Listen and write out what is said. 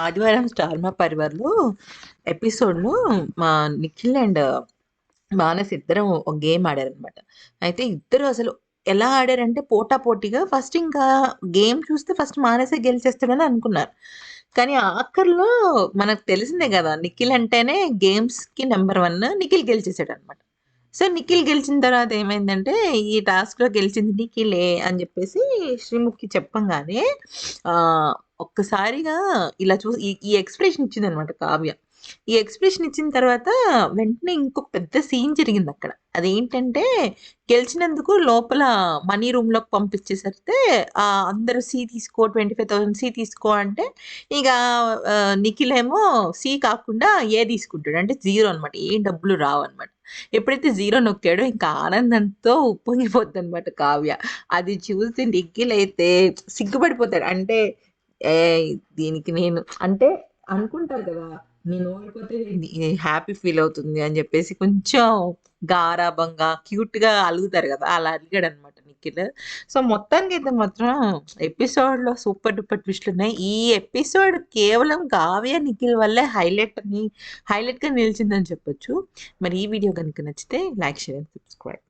ఆదివారం స్టార్ మా పరివార్‌లో ఎపిసోడ్‌లో మా నిఖిల్ అండ్ మానస్ ఇద్దరం ఒక గేమ్ ఆడారనమాట. అయితే ఇద్దరు అసలు ఎలా ఆడారంటే పోటాపోటీగా ఫస్ట్ ఇంకా గేమ్ చూస్తే ఫస్ట్ మానసే గెలిచేస్తాడని అనుకున్నారు. కానీ ఆఖరిలో మనకు తెలిసిందే కదా నిఖిల్ అంటేనే గేమ్స్‌కి నెంబర్ వన్ నిఖిల్ గెలిచేసాడనమాట. సో, నిఖిల్ గెలిచిన తర్వాత ఏమైందంటే ఈ టాస్క్‌లో గెలిచింది నిఖిలే అని చెప్పేసి శ్రీముఖి చెప్పంగానే ఒక్కసారిగా ఇలా చూ ఈ ఎక్స్ప్రెషన్ ఇచ్చింది అనమాట కావ్య. ఈ ఎక్స్‌ప్రెషన్ ఇచ్చిన తర్వాత వెంటనే ఇంకొక పెద్ద సీన్ జరిగింది అక్కడ అదేంటంటే గెలిచినందుకు లోపల మనీ రూమ్‌లోకి పంపించేసరితే అందరూ సీ తీసుకో ట్వంటీ ఫైవ్ థౌసండ్ సీ తీసుకో అంటే ఇక నిఖిల్ నిఖిలేమో సీ కాకుండా ఏ తీసుకుంటాడు. అంటే జీరో అనమాట. ఏం డబ్బులు రావన్నమాట. ఎప్పుడైతే జీరో నొక్కాడో ఇంకా ఆనందంతో ఉప్పొంగిపోద్దనమాట కావ్య. అది చూసి నిఖిల్ అయితే సిగ్గుపడిపోతాడు. అంటే ఏయ్! దీనికి నేను అంటే అనుకుంటారు కదా! నేను ఓడిపోతే హ్యాపీ ఫీల్ అవుతుంది అని జెప్పేసి కొంచెం గారాబంగా, క్యూట్‌గా అలుగుతారు గదా! అలా అలిగాడనమాట నిఖిల్. సో, మొత్తానికైతే మాత్రం ఎపిసోడ్‌లో సూపర్ డూపర్ ట్విస్ట్‌లున్నాయి. ఈ ఎపిసోడ్ కేవలం కావ్య, నిఖిల్ వల్లే హైలైట్ అని హైలైట్‌గా నిలిచిందని చెప్పొచ్చు. మరి ఈ వీడియో గనుక నచ్చితే లైక్, షేర్ అండ్ సబ్స్క్రైబ్.